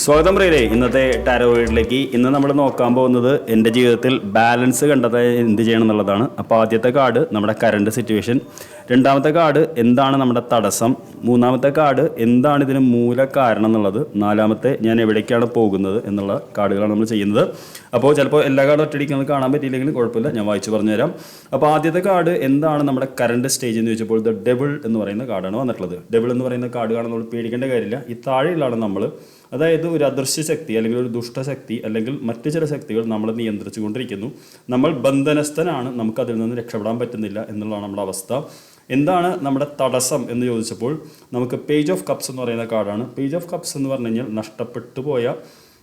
സ്വാഗതം പ്രിയരെ ഇന്നത്തെ ടാരോ വീഡിലേക്ക് ഇന്ന് നമ്മൾ നോക്കാൻ പോകുന്നത് എന്റെ ജീവിതത്തിൽ ബാലൻസ് കണ്ടെത്താൻ എന്ത് ചെയ്യണം എന്നുള്ളതാണ്. അപ്പോൾ ആദ്യത്തെ കാർഡ് നമ്മുടെ കറണ്ട് സിറ്റുവേഷൻ രണ്ടാമത്തെ കാർഡ് എന്താണ് നമ്മുടെ തടസ്സം? മൂന്നാമത്തെ കാർഡ് എന്താണ് ഇതിന് മൂല കാരണം എന്നുള്ളത്? നാലാമത്തെ ഞാൻ എവിടേക്കാണ് പോകുന്നത് എന്നുള്ള കാർഡുകളാണ് നമ്മൾ ചെയ്യുന്നത്. അപ്പോൾ ചിലപ്പോൾ എല്ലാ കാർഡും ഒറ്റയടിക്കുന്നത് കാണാൻ പറ്റിയില്ലെങ്കിൽ കുഴപ്പമില്ല. ഞാൻ വായിച്ചു പറഞ്ഞുതരാം. അപ്പോൾ ആദ്യത്തെ കാർഡ് എന്താണ് നമ്മുടെ കറണ്ട് സ്റ്റേജ് എന്ന് ചോദിച്ചപ്പോൾ ദ ഡെബിൾ എന്ന് പറയുന്ന കാർഡാണ് വന്നിട്ടുള്ളത്. ഡെബിൾ എന്ന് പറയുന്ന കാർഡ് കാണാൻ നമ്മൾ പേടിക്കേണ്ട കാര്യമില്ല. ഈ താഴെയുള്ളതാണ് നമ്മൾ. അതായത് ഒരു അദൃശ്യ ശക്തി അല്ലെങ്കിൽ ഒരു ദുഷ്ടശക്തി അല്ലെങ്കിൽ മറ്റു ചില ശക്തികൾ നമ്മളെ നിയന്ത്രിച്ചുകൊണ്ടിരിക്കുന്നു. നമ്മൾ ബന്ധനസ്ഥനാണ്. നമുക്കതിൽ നിന്ന് രക്ഷപ്പെടാൻ പറ്റുന്നില്ല എന്നുള്ളതാണ് നമ്മുടെ അവസ്ഥ. എന്താണ് നമ്മുടെ തടസ്സം എന്ന് ചോദിച്ചപ്പോൾ നമുക്ക് പേജ് ഓഫ് കപ്സ് എന്ന് പറയുന്ന കാർഡാണ്. പേജ് ഓഫ് കപ്സ് എന്ന് പറഞ്ഞു കഴിഞ്ഞാൽ നഷ്ടപ്പെട്ടു പോയ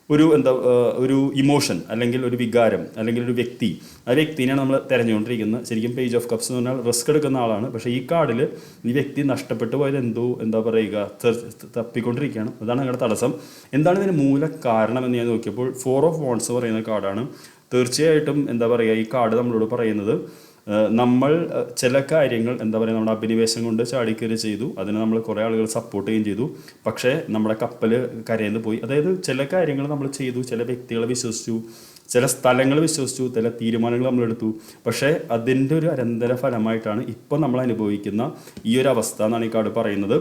ഒരു എന്താ ഒരു ഇമോഷൻ അല്ലെങ്കിൽ ഒരു വികാരം അല്ലെങ്കിൽ ഒരു വ്യക്തി. ആ വ്യക്തിനെയാണ് നമ്മൾ തിരഞ്ഞുകൊണ്ടിരിക്കുന്നത്. ശരിക്കും പേജ് ഓഫ് കപ്സ് എന്ന് പറഞ്ഞാൽ റിസ്ക് എടുക്കുന്ന ആളാണ്. പക്ഷേ ഈ കാർഡിൽ ഈ വ്യക്തി നഷ്ടപ്പെട്ടു പോയത് എന്തോ എന്താ പറയുക തപ്പിക്കൊണ്ടിരിക്കുകയാണ്. അതാണ് ഞങ്ങളുടെ തടസ്സം. എന്താണ് ഇതിന് മൂല കാരണം എന്ന് ഞാൻ നോക്കിയപ്പോൾ ഫോർ ഓഫ് വോൺസ് പറയുന്ന കാർഡാണ്. തീർച്ചയായിട്ടും എന്താ പറയുക ഈ കാർഡ് നമ്മളോട് പറയുന്നത് നമ്മൾ ചില കാര്യങ്ങൾ എന്താ പറയുക നമ്മുടെ അഭിനിവേശം കൊണ്ട് ചാടിക്കയറി ചെയ്തു. അതിന് നമ്മൾ കുറേ ആളുകൾ സപ്പോർട്ട് ചെയ്യുകയും ചെയ്തു. പക്ഷേ നമ്മുടെ കപ്പൽ കരയിന്ന് പോയി. അതായത് ചില കാര്യങ്ങൾ നമ്മൾ ചെയ്തു. ചില വ്യക്തികളെ വിശ്വസിച്ചു. ചില സ്ഥലങ്ങൾ വിശ്വസിച്ചു ചില തീരുമാനങ്ങൾ നമ്മളെടുത്തു. പക്ഷേ അതിന്റെ ഒരു അനന്തര ഫലമായിട്ടാണ് ഇപ്പം നമ്മൾ അനുഭവിക്കുന്ന ഈ ഒരു അവസ്ഥ എന്നാണ് ഈ കാർഡ് പറയുന്നത്.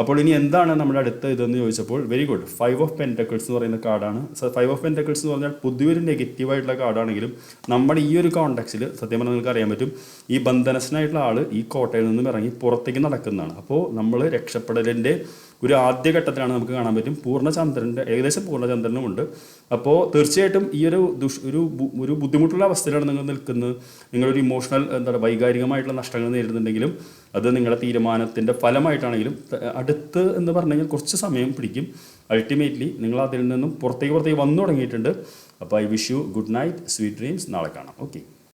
അപ്പോൾ ഇനി എന്താണ് നമ്മുടെ അടുത്ത ഇതെന്ന് ചോദിച്ചപ്പോൾ very good five of pentacles എന്ന് പറയുന്ന കാർഡാണ്. ഫൈവ് ഓഫ് പെന്റക്കിൾസ് എന്ന് പറഞ്ഞാൽ പുതിയൊരു നെഗറ്റീവായിട്ടുള്ള കാർഡാണെങ്കിലും നമ്മുടെ ഈ ഒരു കോണ്ടാക്സിൽ സത്യം പറഞ്ഞാൽ നിങ്ങൾക്ക് അറിയാൻ പറ്റും ഈ ബന്ധനസ്ഥനായിട്ടുള്ള ആൾ ഈ കോട്ടയിൽ നിന്നും ഇറങ്ങി പുറത്തേക്ക് നടക്കുന്നതാണ്. അപ്പോൾ നമ്മൾ രക്ഷപ്പെടലിന്റെ ഒരു ആദ്യഘട്ടത്തിലാണ് നമുക്ക് കാണാൻ പറ്റും. പൂർണചന്ദ്രന്റെ ഏകദേശം പൂർണചന്ദ്രനും ഉണ്ട്. അപ്പോൾ തീർച്ചയായിട്ടും ഈ ഒരു ദുഷ് ഒരു ഒരു ബുദ്ധിമുട്ടുള്ള അവസ്ഥയിലാണ് നിങ്ങൾ നിൽക്കുന്നത്. നിങ്ങളൊരു ഇമോഷണൽ എന്താ പറയുക വൈകാരികമായിട്ടുള്ള നഷ്ടങ്ങൾ നേരിടുന്നുണ്ടെങ്കിലും അത് നിങ്ങളുടെ തീരുമാനത്തിന്റെ ഫലമായിട്ടാണെങ്കിലും അടുത്ത് എന്ന് പറഞ്ഞു കഴിഞ്ഞാൽ കുറച്ച് സമയം പിടിക്കും. അൾട്ടിമേറ്റ്ലി നിങ്ങൾ അതിൽ നിന്നും പുറത്തേക്ക് പുറത്തേക്ക് വന്നു തുടങ്ങിയിട്ടുണ്ട്. അപ്പോൾ I wish you good night sweet dreams നാളെ കാണാം. ഓക്കെ